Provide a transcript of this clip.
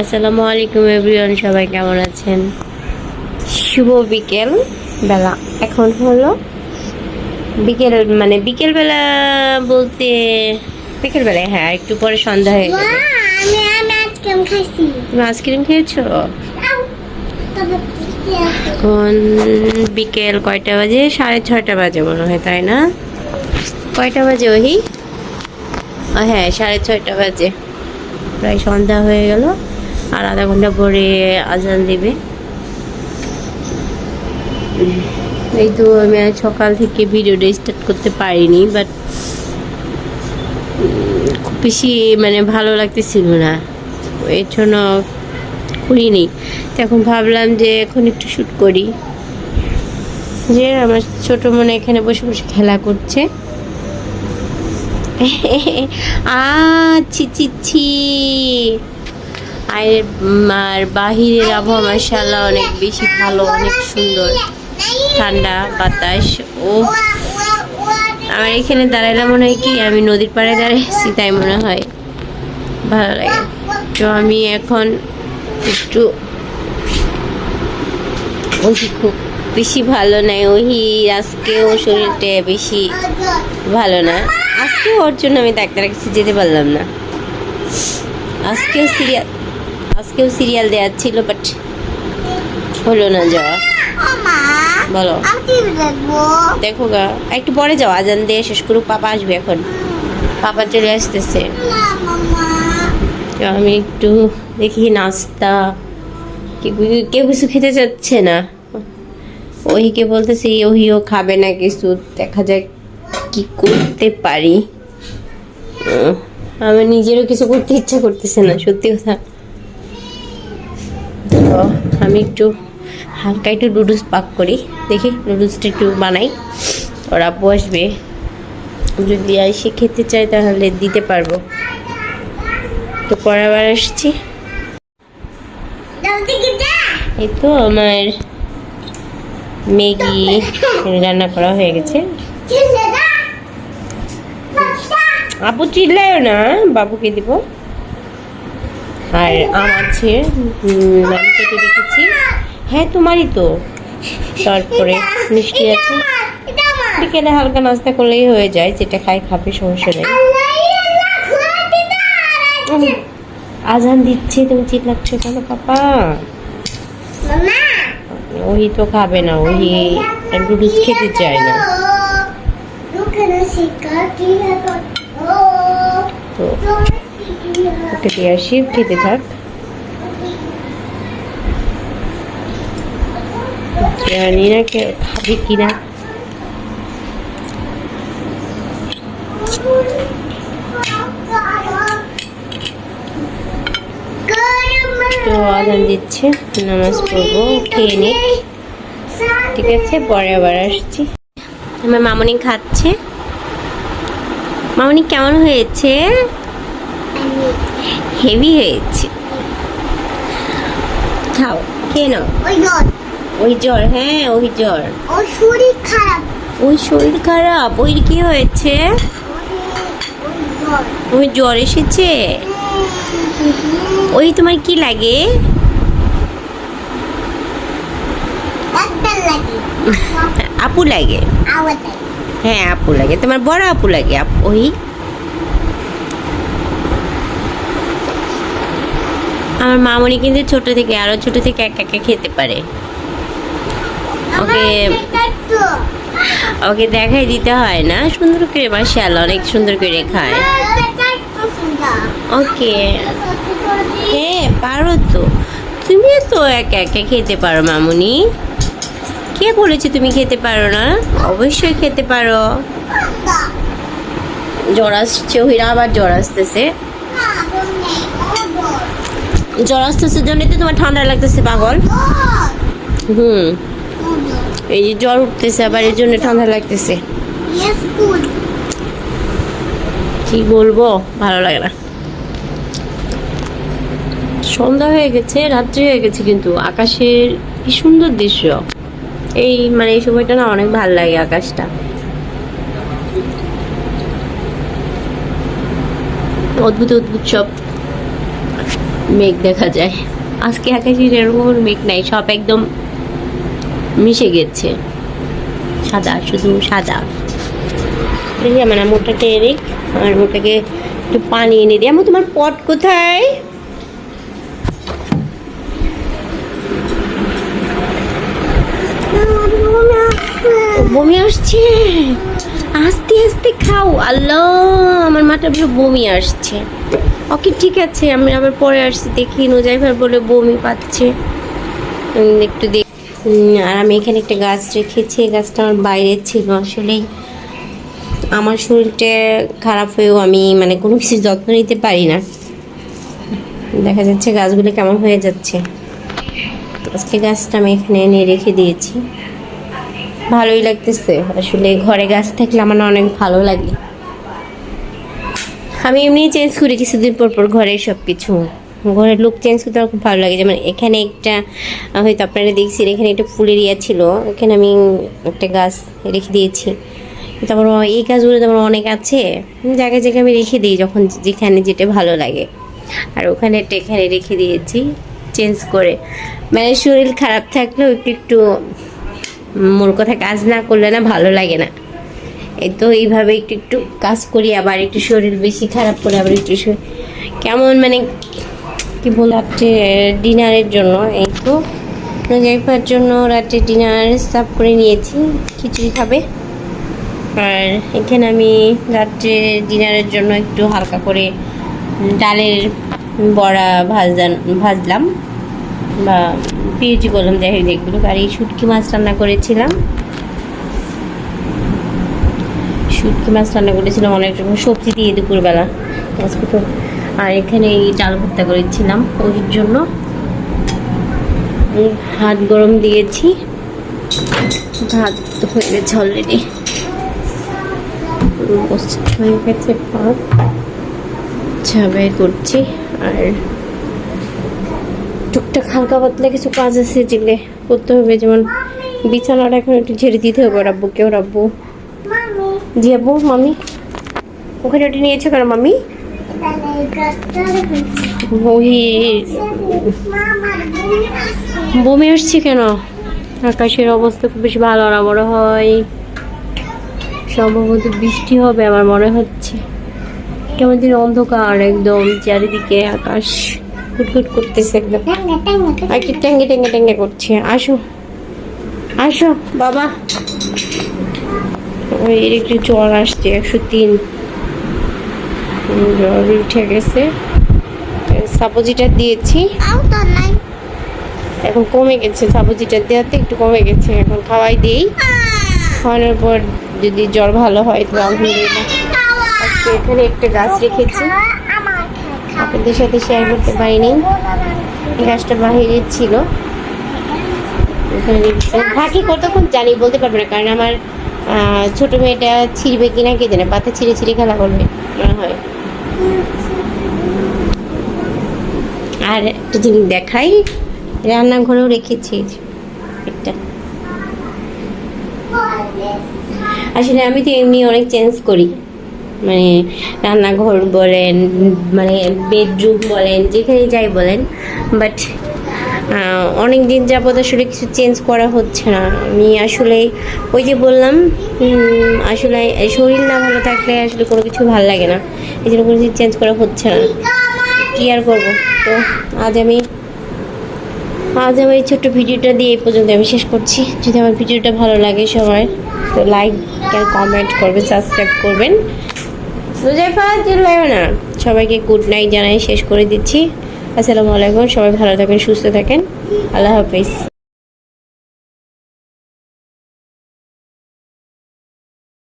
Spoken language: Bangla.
আসসালামু আলাইকুম এভরিওয়ান, সবাই কেমন আছেন? শুভ বিকেল বেলা। এখন হলো বিকেল মানে বিকেল বেলা বলতে বিকেল বেলায় হ্যাঁ একটু পরে সন্ধ্যা হয়ে যাবে। তুমি আইসক্রিম খেয়েছো? এখন বিকেল কয়টা বাজে? সাড়ে ছয়টা বাজে মনে হয়, তাই না? কয়টা বাজে ওহি? হ্যাঁ সাড়ে ছয়টা বাজে। প্রায় সন্ধ্যা হয়ে গেল। আর আধা ঘণ্টা পরে আজান দিবে। এই তো আমি সকাল থেকে ভিডিওটা স্টার্ট করতে পারিনি বাট খুব বেশি মানে ভালো লাগতেছিল না। এর জন্য করিনি। তো এখন ভাবলাম যে এখন একটু শ্যুট করি। যে আমার ছোট মনে এখানে বসে বসে খেলা করছে। আ, ছি ছি ছি। আর বাহিরের আবহাওয়া মাসাল্লাহ অনেক বেশি ভালো, অনেক সুন্দর। ঠান্ডা বাতাস ও আমার এখানে দাঁড়াইলে মনে হয় কি, আমি নদীর পাড়ে দাঁড়িয়েছি তাই মনে হয় ভালো লাগে। তো আমি এখন একটু ওহি খুব বেশি ভালো নাই, ওহি আজকেও শরীরটা বেশি ভালো না। আজকে ওর জন্য আমি ডাক্তারের কাছে যেতে পারলাম না। আজকেও সিরিয়াল আজকেও সিরিয়াল দেওয়ার ছিল বাট হলো না যাওয়া। বলো। দেখো গা একটু পরে যাও আজান দিয়ে শেষ করুক পাপা আসবে এখন। পাপা চলে আসতেছে। আমি একটু দেখি নাস্তা। কেউ- কিছু খেতে চাচ্ছে না। ওহিকে বলতেছি ওহিও খাবে না কিছু দেখা যাক কি করতে পারি। আমার নিজেরও কিছু করতে ইচ্ছা করতেছে না সত্যি কথা। আমি একটু হালকা একটু নুডলস পাক করি। দেখি নুডলসটা একটু বানাই। ওরা আপু আসবে। যদি এসে খেতে চায় তাহলে দিতে পারব। তো পরে আবার আসছি। এই তো আমার ম্যাগি রান্না করা হয়ে গেছে। আপু চিল্লায়ও না বাবুকে দিব। আর আমার আছে রেখেছি হ্যাঁ তোমারই তো। তারপরে মিষ্টি আছে? বিকেলে হালকা নাস্তা করলেই হয়ে যায় যেটা খাই খাবে সমস্যা নেই। আজান দিচ্ছে তুমি চিল্লাচ্ছ কেন পাপা? ওহি তো খাবে না ওহি নুডলস খেতে চায় না। তো ওকে দিয়ে আসি খেতে থাক। জানি না কে খাবে কিনা তো আজান দিচ্ছে, নামাজ পড়ব, খেয়ে নিক ঠিক আছে, পরে আবার আসছি। আমার মামনি খাচ্ছে। মামনি, কেমন হয়েছে? হেভি হয়েছে। খাও, খেয়ে নাও। ওই জ্বর হ্যাঁ ওই জ্বর। ও শরীর খারাপ। ওই শরীর খারাপ? ওই কি হয়েছে? ওই ওই জ্বর এসেছে? ওই তোমার কি লাগে? আপু লাগে। হ্যাঁ আপু লাগে। তোমার বড় আপু লাগে। আপ- ওই। আমার মামনি কিন্তু ছোট থেকে আরও ছোট থেকে একা একা খেতে পারে। ওকে ওকে দেখাই দিতে হয় না। সুন্দর করে মাসাল অনেক সুন্দর করে খায়। ওকে। হ্যাঁ পারো তো। তুমিও তো একা একা খেতে পারো মামুনি। কে বলেছে তুমি খেতে পারো না? অবশ্যই খেতে পারো। জ্বর আসছে ওহিরা আবার জ্বর আসতেছে। জ্বর আসতেছে জন্যই তো তোমার ঠান্ডা লাগতেছে পাগল। হুম। এই যে জ্বর উঠতেছে আবার এর জন্য ঠান্ডা লাগতেছে। কি বলব? ভালো লাগে না। সন্ধ্যা হয়ে গেছে রাত্রি হয়ে গেছে কিন্তু আকাশের কি সুন্দর দৃশ্য। এই মানে এই সময়টা না অনেক ভালো লাগে আকাশটা। অদ্ভুত অদ্ভুত সব মেঘ দেখা যায়। আজকে আকাশে এরকম মেঘ নাই সব একদম মিশে গেছে। সাদা, শুধু সাদা। এই আমার মোটাকে এনে, আমার মোটাকে একটু পানি এনে দিই। আমার তোমার পট কোথায়? বমি আসছে। আস্তে আস্তে খাও। আল্লাহ, আমার মাটা বেশ বমি আসছে। ওকে, ঠিক আছে, আমি আবার পরে আসছি। দেখি নোজাইভার বলে বমি পাচ্ছে। একটু দেখ আর আমি এখানে একটা গাছ রেখেছি, এই গাছটা আমার বাইরে ছিল আসলেই। আমার শরীরটা খারাপ হয়েও আমি মানে কোনো কিছু যত্ন নিতে পারি না। দেখা যাচ্ছে গাছগুলো কেমন হয়ে যাচ্ছে। আজকে গাছটা আমি এখানে এনে রেখে দিয়েছি। ভালোই লাগতেছে। আসলে ঘরে গাছ থাকলে আমার অনেক ভালো লাগে। আমি এমনি চেঞ্জ করি কিছুদিন পর পর ঘরের সব কিছু ঘরের লুক চেঞ্জ করতে আমার খুব ভালো লাগে। যেমন এখানে একটা হয়তো আপনারা দেখছেন, এখানে একটা ফুলের ইয়া ছিল। এখানে আমি একটা গাছ রেখে দিয়েছি। তারপর এই গাছগুলো তো আমার অনেক আছে। জায়গায় জায়গায় আমি রেখে দিই যখন যেখানে যেটা ভালো লাগে। আর ওখানে একটা এখানে রেখে দিয়েছি চেঞ্জ করে। মানে শরীর খারাপ থাকলেও একটু একটু মূল কথা, কাজ না করলে না ভালো লাগে না। এই তো এইভাবে একটু একটু কাজ করি, আবার একটু শরীর বেশি খারাপ করে আবার একটু কেমন মানে কি বল রাত্রে ডিনারের জন্য এই তো। জাইফার জন্য রাত্রে ডিনার সাফ করে নিয়েছি, খিচুড়ি খাবে। আর এখানে আমি রাত্রে ডিনারের জন্য একটু হালকা করে ডালের বড়া ভাজান ভাজলাম। বা পিএইচি করলাম, যাই যেগুলো আর এই শুটকি মাছ রান্না করেছিলাম। শুটকি মাছ রান্না করেছিলাম অনেক রকম। সবজি দিয়ে দুপুরবেলা। আজকে তো আর এখানে এই ডাল ভর্তা করেছিলাম ওর জন্য। হাত গরম দিয়েছি। ভাত হয়ে গেছে অলরেডি হয়ে গেছে ভাত। ছাবাই করছি আর টুকটাক হালকা পাতলা কিছু কাজ আছে যেগুলো করতে হবে। যেমন বিছানাটা এখন একটু ঝেড়ে দিতে হবে আব্বু। মামি জি আব্বু মামি। ওখানে ওটা নিয়েছো কেন মামি? বমি। আসছে কেন? আকাশের অবস্থা খুব বেশি ভালো না মনে হয়। সম্ভবত বৃষ্টি হবে আমার মনে হচ্ছে। কেমন দিন অন্ধকার একদম, চারিদিকে আকাশ কুটকুট করতেছে একদম। কি ট্যাঙ্গে ট্যাঙ্গে ট্যাঙ্গে করছে। আসো। আসো, বাবা। ওই একটু জ্বর আসছে, একশো তিন। জ্বর উঠে গেছে। সাপোজিটা দিয়েছি। এখন কমে গেছে সাপোজিটা দেওয়াতে একটু কমে গেছে, এখন খাওয়াই দিই। খাওয়ানোর পর যদি জ্বর ভালো হয় তো আলহামদুলিল্লাহ। আজকে এখানে একটা গাছ রেখেছি। আপনাদের সাথে শেয়ার করতে পারিনি। গাছটা বাহিরে ছিল। বাকি কতক্ষণ জানি বলতে পারব না, কারণ আমার ছোট মেয়েটা ছিঁড়বে কিনা কে জানে, পাতা ছিঁড়ে ছিঁড়ে খেলা করবে, মনে হয়। আর একটা জিনিস দেখাই, রান্নাঘরেও রেখেছি আসলে আমি তো এমনি অনেক চেঞ্জ করি। মানে রান্নাঘর বলেন মানে বেডরুম বলেন যেখানে যাই বলেন বাট অনেক দিন যাবত আসলে কিছু চেঞ্জ করা হচ্ছে না। আমি আসলে ওই যে বললাম আসলে শরীর না ভালো থাকলে আসলে কোনো কিছু ভালো লাগে না। এই জন্য কোনো কিছু চেঞ্জ করা হচ্ছে না। কি আর করব? তো আজ আমি, আজ আমার এই ছোট্ট ভিডিওটা দিয়ে এই পর্যন্ত আমি শেষ করছি। যদি আমার ভিডিওটা ভালো লাগে সবার তো লাইক আর কমেন্ট করবেন। সাবস্ক্রাইব করবেন না সবাইকে গুড নাইট জানাই, শেষ করে দিচ্ছি। আসসালামু আলাইকুম সবাই ভালো থাকেন সুস্থ থাকেন। আল্লাহ হাফিজ।